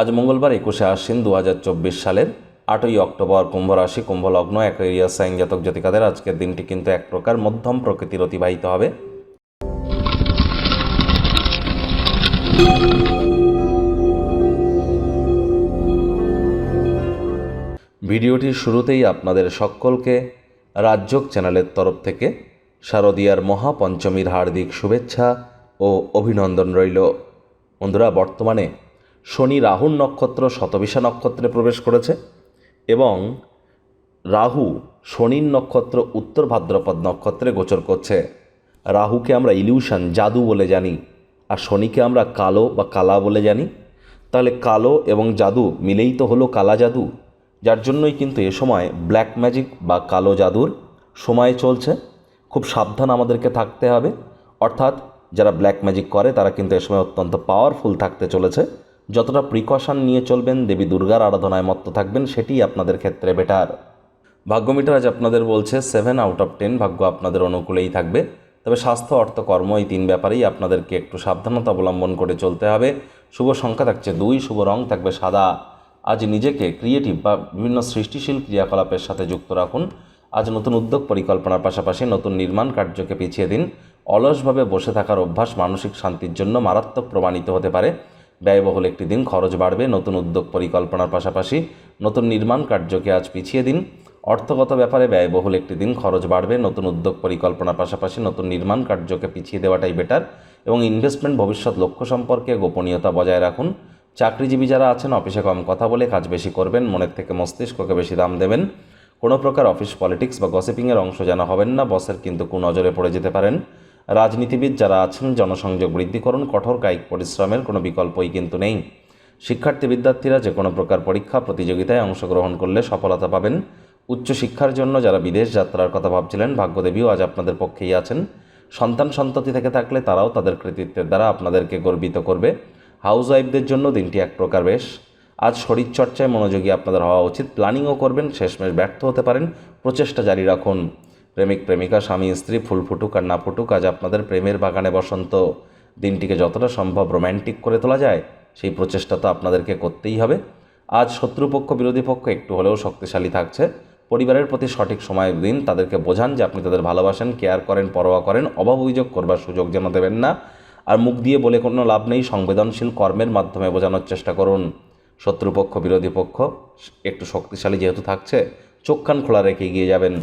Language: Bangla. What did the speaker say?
আজ মঙ্গলবার একুশে আশ্বিন দু হাজার চব্বিশ সালের আটই অক্টোবর কুম্ভ রাশি কুম্ভ লগ্ন অ্যাকোয়ারিয়াস, সাইন জাতক জাতিকাদের আজকের দিনটি কিন্তু এক প্রকার মধ্যম প্রকৃতির অতিবাহিত হবে। ভিডিওটির শুরুতেই আপনাদের সকলকে রাজ্যক চ্যানেলের তরফ থেকে শারদীয়ার মহাপঞ্চমীর হার্দিক শুভেচ্ছা ও অভিনন্দন রইল। বন্ধুরা, বর্তমানে শনি রাহুর নক্ষত্র শতবিশা নক্ষত্রে প্রবেশ করেছে এবং রাহু শনির নক্ষত্র উত্তর ভাদ্রপদ নক্ষত্রে গোচর করছে। রাহুকে আমরা ইলিউশন, জাদু বলে জানি আর শনিকে আমরা কালো বা কালা বলে জানি। তাহলে কালো এবং জাদু মিলেই তো হলো কালা জাদু, যার জন্যই কিন্তু এ সময় ব্ল্যাক ম্যাজিক বা কালো জাদুর সময় চলছে। খুব সাবধান আমাদেরকে থাকতে হবে। অর্থাৎ যারা ব্ল্যাক ম্যাজিক করে তারা কিন্তু এ সময় অত্যন্ত পাওয়ারফুল থাকতে চলেছে। যতটা প্রিকশন নিয়ে চলবেন, দেবী দুর্গার আরাধনায় মত্ত থাকবেন সেটিই আপনাদের ক্ষেত্রে বেটার ভাগ্যমিটার আজ আপনাদের বলছে সেভেন আউট অফ টেন ভাগ্য আপনাদের অনুকূলেই থাকবে। তবে স্বাস্থ্য, অর্থ, কর্ম এই তিন ব্যাপারেই আপনাদেরকে একটু সাবধানতা অবলম্বন করে চলতে হবে। শুভ সংখ্যা থাকছে দুই, শুভ রং থাকবে সাদা। আজ নিজেকে ক্রিয়েটিভ বা বিভিন্ন সৃষ্টিশীল ক্রিয়াকলাপের সাথে যুক্ত রাখুন। আজ নতুন উদ্যোগ পরিকল্পনার পাশাপাশি নতুন নির্মাণ কার্যকে পিছিয়ে দিন। অলসভাবে বসে থাকার অভ্যাস মানসিক শান্তির জন্য মারাত্মক প্রমাণিত হতে পারে। ব্যয়বহুল একটি দিন, খরচ বাড়বে, নতুন উদ্যোগ পরিকল্পনার পাশাপাশি নতুন নির্মাণ কার্যকে আজ পিছিয়ে দিন। অর্থগত ব্যাপারে ব্যয়বহুল একটি দিন, খরচ বাড়বে, নতুন উদ্যোগ পরিকল্পনার পাশাপাশি নতুন নির্মাণ কার্যকে পিছিয়ে দেওয়াটাই বেটার এবং ইনভেস্টমেন্ট ভবিষ্যৎ লক্ষ্য সম্পর্কে গোপনীয়তা বজায় রাখুন। চাকরিজীবী যারা আছেন, অফিসে কম কথা বলে কাজ বেশি করবেন, মনের থেকে মস্তিষ্ককে বেশি দাম দেবেন। কোনো প্রকার অফিস পলিটিক্স বা গসিপিংয়ের অংশ যেন হবেন না বসের কিন্তু কুনজরে পড়ে যেতে পারেন। রাজনীতিবিদ যারা আছেন, জনসংযোগ বৃদ্ধি করুন কঠোর কায়িক পরিশ্রমের কোনো বিকল্পই কিন্তু নেই। শিক্ষার্থী বিদ্যার্থীরা যে কোনো প্রকার পরীক্ষা, প্রতিযোগিতায় অংশগ্রহণ করলে সফলতা পাবেন। উচ্চশিক্ষার জন্য যারা বিদেশ যাত্রার কথা ভাবছিলেন, ভাগ্যদেবীও আজ আপনাদের পক্ষেই আছেন। সন্তান সন্ততি থেকে থাকলে তারাও তাদের কৃতিত্বের দ্বারা আপনাদেরকে গর্বিত করবে। হাউস ওয়াইফদের জন্য দিনটি এক প্রকার বেশ। আজ শরীরচর্চায় মনোযোগী আপনাদের হওয়া উচিত। প্ল্যানিংও করবেন, শেষমেশ ব্যর্থ হতে পারেন। প্রচেষ্টা জারি রাখুন। প্রেমিক, প্রেমিকা, স্বামী, স্ত্রী, ফুল ফুটুক আর না ফুটুক, আজ আপনাদের প্রেমের বাগানে বসন্ত দিনটিকে যতটা সম্ভব রোম্যান্টিক করে তোলা যায়, সেই প্রচেষ্টা তো আপনাদেরকে করতেই হবে। আজ শত্রুপক্ষ, বিরোধী পক্ষ একটু হলেও শক্তিশালী থাকছে। পরিবারের প্রতি সঠিক সময় দিন, তাদেরকে বোঝান যে আপনি তাদের ভালোবাসেন কেয়ার করেন, পরোয়া করেন, অভাব অভিযোগ করবার সুযোগ যেন দেবেন না। আর মুখ দিয়ে বলে কোনো লাভ নেই, সংবেদনশীল কর্মের মাধ্যমে বোঝানোর চেষ্টা করুন। শত্রুপক্ষ, বিরোধী পক্ষ, একটু শক্তিশালী যেহেতু থাকছে, চোখ কান খোলা রেখে এগিয়ে যাবেন।